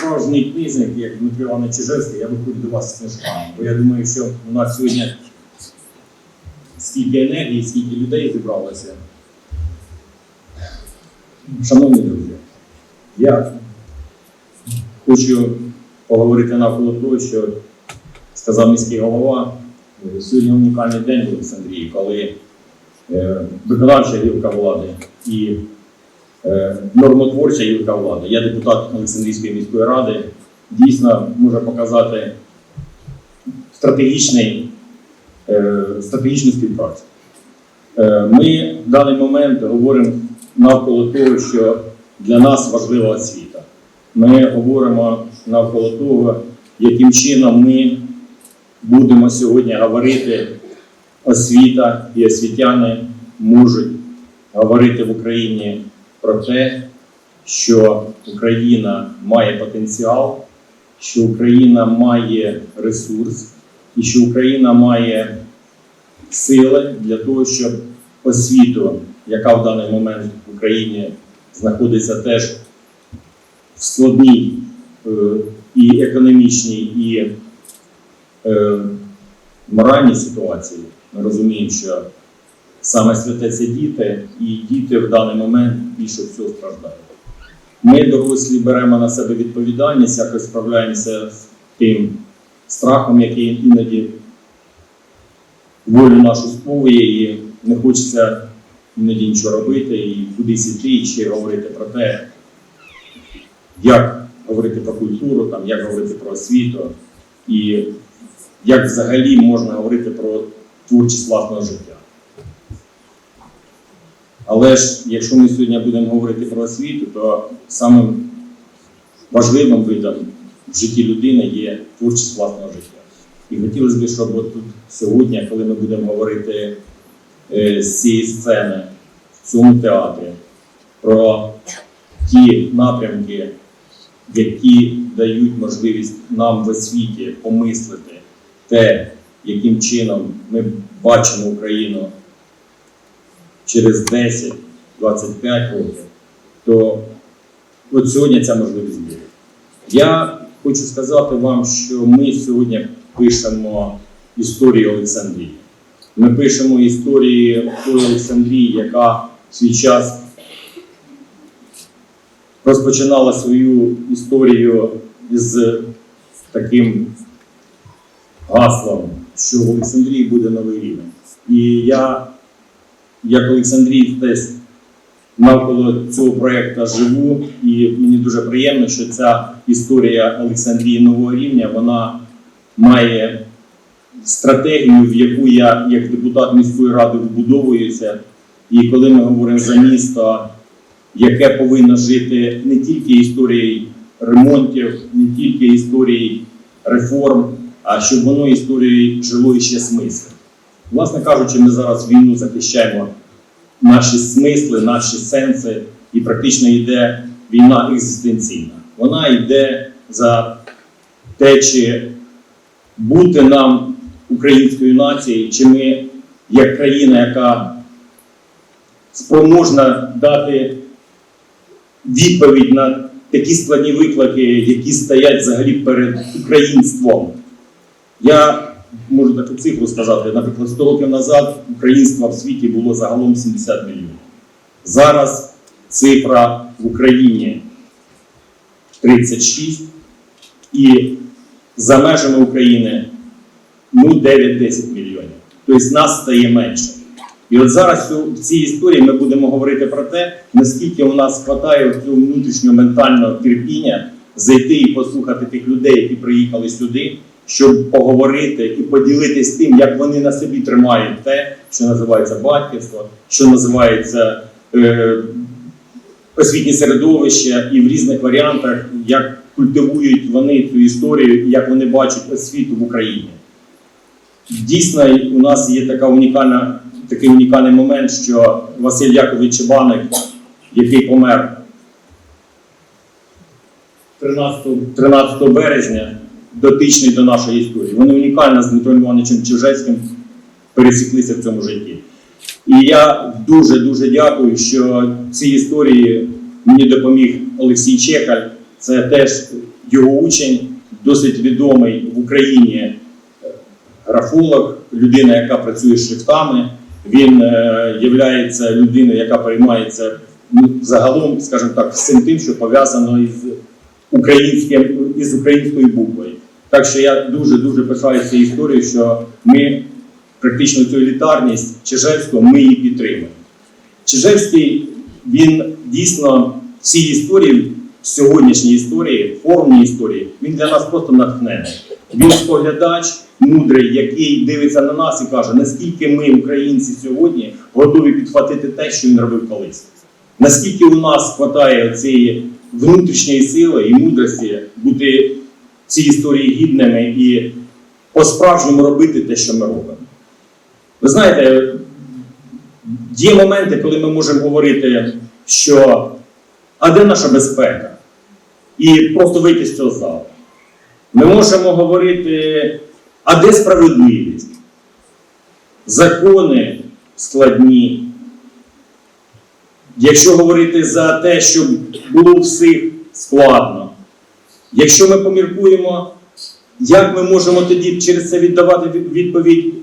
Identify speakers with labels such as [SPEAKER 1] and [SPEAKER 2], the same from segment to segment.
[SPEAKER 1] справжній книжник, як Дмитро Іванович Чижевський, я виходжу до вас з книжками. Бо я думаю, що у нас сьогодні скільки енергії, скільки людей зібралося. Шановні друзі, я хочу поговорити навколо того, що сказав міський голова. Сьогодні унікальний день в Олександрії, коли е, виконавча гілка влади і нормотворча гілка влади, я депутат Олександрійської міської ради, дійсно може показати стратегічний, е, стратегічну співпрацю. Е, Ми в даний момент говоримо навколо того, що для нас важлива освіта. Ми говоримо навколо того, яким чином ми будемо сьогодні говорити освіта і освітяни можуть говорити в Україні про те, що Україна має потенціал, що Україна має ресурс і що Україна має сили для того, щоб освіту, яка в даний момент в Україні знаходиться теж в складній е, і економічній, і е, моральній ситуації. Ми розуміємо, що саме святе це діти, і діти в даний момент більше всього страждають. Ми, дорослі, беремо на себе відповідальність, якось справляємося з тим страхом, який іноді волю нашу сповує, і не хочеться іноді нічого робити, і кудись іти, і ще говорити про те, як говорити про культуру, там, як говорити про освіту, і як взагалі можна говорити про творчість власного життя. Але ж якщо ми сьогодні будемо говорити про освіту, то самим важливим видом в житті людини є творчість власного життя. І хотілося б, щоб тут сьогодні, коли ми будемо говорити е, з цієї сцени в цьому театрі про ті напрямки, які дають можливість нам в освіті помислити те, яким чином ми бачимо Україну через 10-25 років, то от сьогодні ця можливість є. Я хочу сказати вам, що ми сьогодні пишемо історію Олександрії. Ми пишемо історію Олександрії, яка в свій час розпочинала свою історію з таким гаслом, що в Олександрії буде новий рівень. І я, як Олександрій, теж навколо цього проєкту живу, і мені дуже приємно, що ця історія Олександрії нового рівня вона має стратегію, в яку я, як депутат міської ради, вбудовуюся. І коли ми говоримо за місто, яке повинно жити не тільки історією ремонтів, не тільки історією реформ, а щоб воно історією жило іще смислом. Власне кажучи, ми зараз війну захищаємо наші смисли, наші сенси, і практично йде війна екзистенційна. Вона йде за те, чи бути нам українською нацією, чи ми, як країна, яка спроможна дати відповідь на такі складні виклики, які стоять взагалі перед українством. Я можу таку цифру сказати. Наприклад, 100 років назад українства в світі було загалом 70 мільйонів. Зараз цифра в Україні 36 і за межами України ну 9-10 мільйонів. Тобто нас стає менше. І от зараз в цій історії ми будемо говорити про те, наскільки у нас вистачає цього внутрішнього ментального терпіння зайти і послухати тих людей, які приїхали сюди, щоб поговорити і поділитися тим, як вони на собі тримають те, що називається батьківство, що називається е, освітнє середовище, і в різних варіантах, як культивують вони цю історію, і як вони бачать освіту в Україні. Дійсно, у нас є така унікальна, такий унікальний момент, що Василь Якович Чебаник, який помер 13, 13 березня, дотичний до нашої історії. Вони унікально з Дмитром Івановичем Чижецьким пересіклися в цьому житті. І я дуже-дуже дякую, що в цій історії мені допоміг Олексій Чекаль. Це теж його учень, досить відомий в Україні е, графолог, людина, яка працює з шрифтами. Він е, є людиною, яка переймається ну, загалом, скажімо так, всім тим, що пов'язано із українським із українською буквою. Так що я дуже дуже пишаюся історією, що ми практично цю елітарність Чижевського ми її підтримуємо. Чижевський він дійсно в цій історії, сьогоднішній історії, формній історії, він для нас просто натхнений. Він споглядач мудрий, який дивиться на нас і каже, наскільки ми, українці, сьогодні готові підхватити те, що він робив колись. Наскільки у нас вистачає цієї внутрішньої сили і мудрості бути в цій історії гідними і по-справжньому робити те, що ми робимо. Ви знаєте, є моменти, коли ми можемо говорити, що а де наша безпека? І просто вийти з цього залу. Ми можемо говорити, а де справедливість? Закони складні. Якщо говорити за те, щоб було всіх складно, якщо ми поміркуємо, як ми можемо тоді через це віддавати відповідь,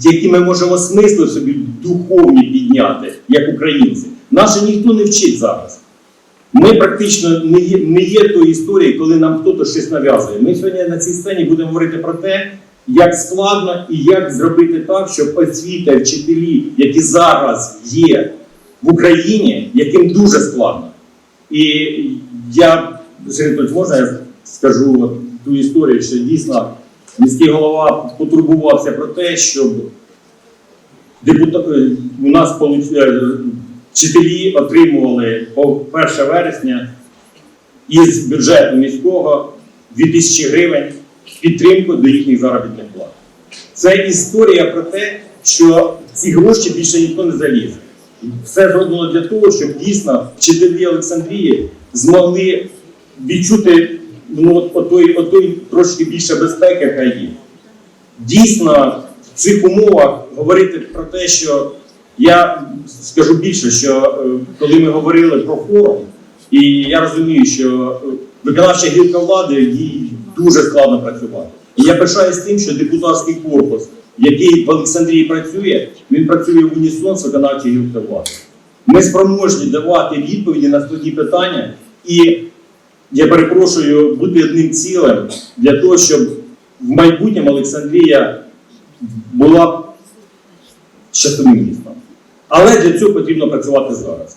[SPEAKER 1] які ми можемо смисли собі духовні підняти, як українці, наше ніхто не вчить зараз. Ми практично не є, не є тої історії, коли нам хтось щось нав'язує. Ми сьогодні на цій сцені будемо говорити про те, як складно і як зробити так, щоб освіта, вчителі, які зараз є в Україні, яким дуже складно. І я Сергій можна я скажу ту історію, що дійсно міський голова потурбувався про те, щоб депута... е, у нас е, вчителі отримували по 1 вересня із бюджету міського 2000 гривень підтримку до їхніх заробітних плат. Це історія про те, що ці гроші більше ніхто не залізе. Все зроблено для того, щоб дійсно вчителі Олександрії змогли відчути ну, от, отой, отой трошки більше безпеки, яка є. Дійсно, в цих умовах говорити про те, що я скажу більше, що е, коли ми говорили про форум, і я розумію, що е, виконавча гілка влади їй дуже складно працювати. І я пишаюсь тим, що депутатський корпус, який в Олександрії працює, він працює в унісон з виконавчою гілкою влади. Ми спроможні давати відповіді на складні питання, і я перепрошую бути одним цілим для того, щоб в майбутньому Олександрія була щасливим містом. Але для цього потрібно працювати зараз.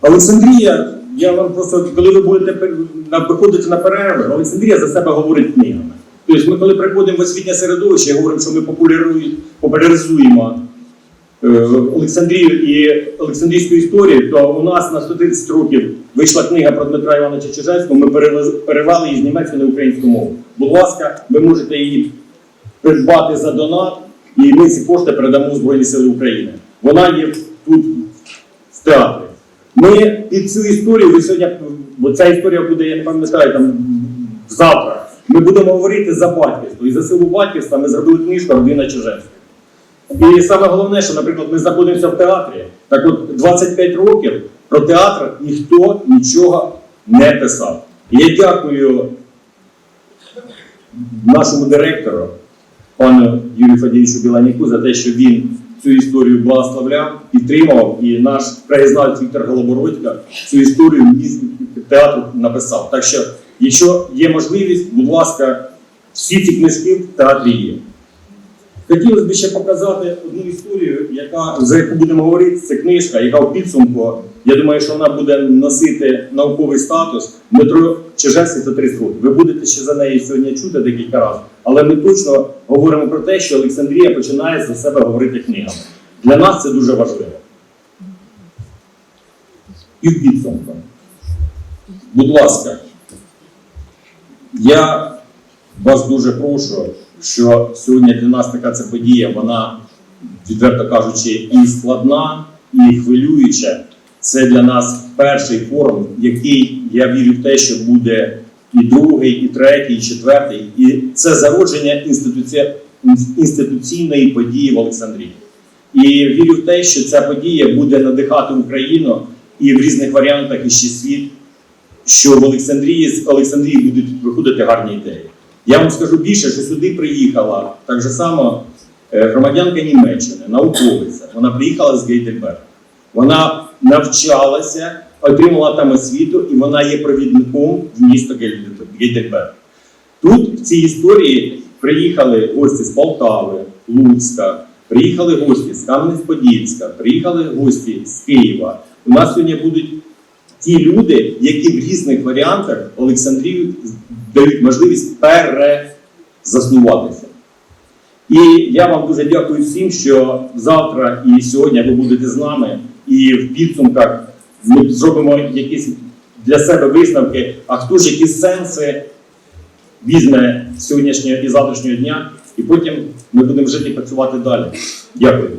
[SPEAKER 1] Олександрія, я вам просто, коли ви будете виходити на перерви, Олександрія за себе говорить книгами. Тобто ми, коли приходимо в освітнє середовище, говоримо, що ми популяризуємо, Олександрію і Олександрійську історію, то у нас на 130 років вийшла книга про Дмитра Івановича Чижевського, ми перевели її з німецької на українську мову. Будь ласка, ви можете її придбати за донат, і ми ці кошти передамо Збройні Сили України. Вона є тут в театрі. Ми під цю історію, ви сьогодні, бо ця історія буде, я не пам'ятаю, там завтра. Ми будемо говорити за батьківство. І за силу батьківства ми зробили книжку Родина Чижевська. І саме головне, що, наприклад, ми знаходимося в театрі. Так от 25 років про театр ніхто нічого не писав. І я дякую нашому директору, пану Юрію Фадійовичу Біланіку, за те, що він цю історію благословляв, підтримував, і наш краєзнавець Віктор Голобородько цю історію театру написав. Так що, якщо є можливість, будь ласка, всі ці книжки в театрі є. Хотілося б ще показати одну історію, яка, за яку будемо говорити, це книжка, яка в підсумку, я думаю, що вона буде носити науковий статус. Дмитро Чижевський 130 років. Ви будете ще за неї сьогодні чути декілька разів. Але ми точно говоримо про те, що Олександрія починає за себе говорити книгами. Для нас це дуже важливо. І в підсумку. Будь ласка, я вас дуже прошу, що сьогодні для нас така ця подія, вона, відверто кажучи, і складна, і хвилююча. Це для нас перший форум, який я вірю в те, що буде і другий, і третій, і четвертий. І це зародження інституці... інституційної події в Олександрії. І вірю в те, що ця подія буде надихати Україну і в різних варіантах і ще світ що в Олександрії з Олександрії будуть виходити гарні ідеї. Я вам скажу більше, що сюди приїхала так же само е, громадянка Німеччини, науковиця. Вона приїхала з Гейдельберга. Вона навчалася, отримала там освіту, і вона є провідником в місто Гейдельберг-. Тут в цій історії приїхали гості з Полтави, Луцька, приїхали гості з Кам'янець-Подільська, приїхали гості з Києва. У нас сьогодні будуть ті люди, які в різних варіантах Олександрію дають можливість перезаснуватися. І я вам дуже дякую всім, що завтра і сьогодні ви будете з нами, і в підсумках ми зробимо якісь для себе висновки, а хто ж які сенси візьме сьогоднішнього і завтрашнього дня, і потім ми будемо жити і працювати далі. Дякую.